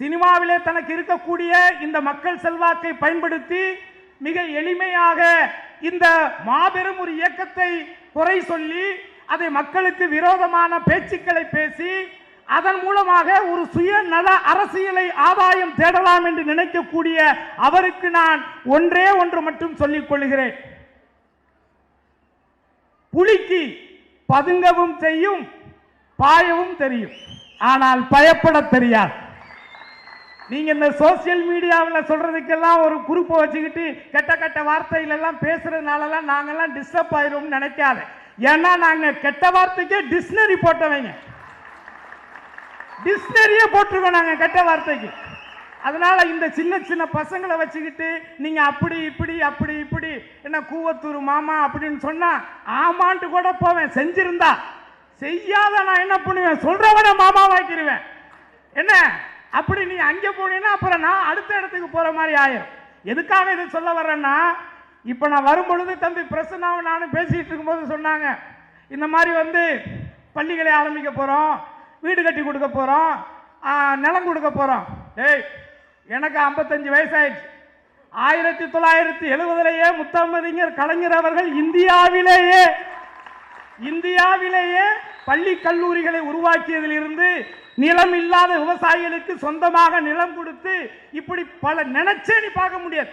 சினிமாவிலே தனக்கு இருக்கக்கூடிய இந்த மக்கள் செல்வாக்கை பயன்படுத்தி மிக எளிமையாக இந்த மாபெரும் ஒரு இயக்கத்தை குறை சொல்லி அதை மக்களுக்கு விரோதமான பேச்சுக்களை பேசி அதன் மூலமாக ஒரு சுயநல அரசியலை ஆதாயம் தேடலாம் என்று நினைக்கக்கூடிய அவருக்கு நான் ஒன்றே ஒன்று மட்டும் சொல்லிக் கொள்கிறேன். புலிக்கு பதுங்கவும் செய்யும் பாயவும் தெரியும். ஆனால் பயப்பட தெரியாது. நீங்க இந்த சோசியல் மீடியாவில் சொல்றதுக்கெல்லாம் ஒரு குரூப்பை வச்சுக்கிட்டு கெட்ட கெட்ட வார்த்தைகள் எல்லாம் பேசுறதுனாலலாம் நாங்கெல்லாம் டிஸ்டர்ப் ஆயிரும் நினைக்காது. ஏன்னா நாங்க கெட்ட வார்த்தைக்கே டிக்ஷனரி போட்டவங்க. டிக்ஷனரியே போட்டிருக்கோம் நாங்க கெட்ட வார்த்தைக்கு. அதனால இந்த சின்ன சின்ன பசங்களை வச்சுக்கிட்டு நீங்க அப்படி இப்படி அப்படி இப்படி என்ன கூவத்தூர் மாமா அப்படின்னு சொன்னா ஆமான்ட்டு கூட போவேன் செஞ்சிருந்தா. செய்யாத நான் என்ன பண்ணுவேன்? சொல்றவன மாமா வாக்கிடுவேன் என்ன? அப்படி நீ அங்கே போனீங்கன்னா அப்புறம் நான் அடுத்த இடத்துக்கு போகிற மாதிரி ஆயிரும். எதுக்காக இதை சொல்ல வர்றேன்னா இப்போ நான் வரும்பொழுது தம்பி பிரசன்னாவும் நானும் பேசிகிட்டு இருக்கும்போது சொன்னாங்க இந்த மாதிரி வந்து பள்ளிகளை ஆரம்பிக்க போகிறோம் வீடு கட்டி கொடுக்க போகிறோம் நிலம் கொடுக்க போகிறோம் ஏய் எனக்கு ஐம்பத்தஞ்சு வயசாயிடுச்சு. ஆயிரத்தி தொள்ளாயிரத்தி எழுபதுலேயே முத்தமிழறிஞர் கலைஞர் அவர்கள் இந்தியாவிலேயே இந்தியாவிலேயே பள்ளி கல்லூரிகளை உருவாக்கியதிலிருந்து நிலம் இல்லாத விவசாயிகளுக்கு சொந்தமாக நிலம் கொடுத்து இப்படி பல நினைச்சே நீ பார்க்க முடியாது.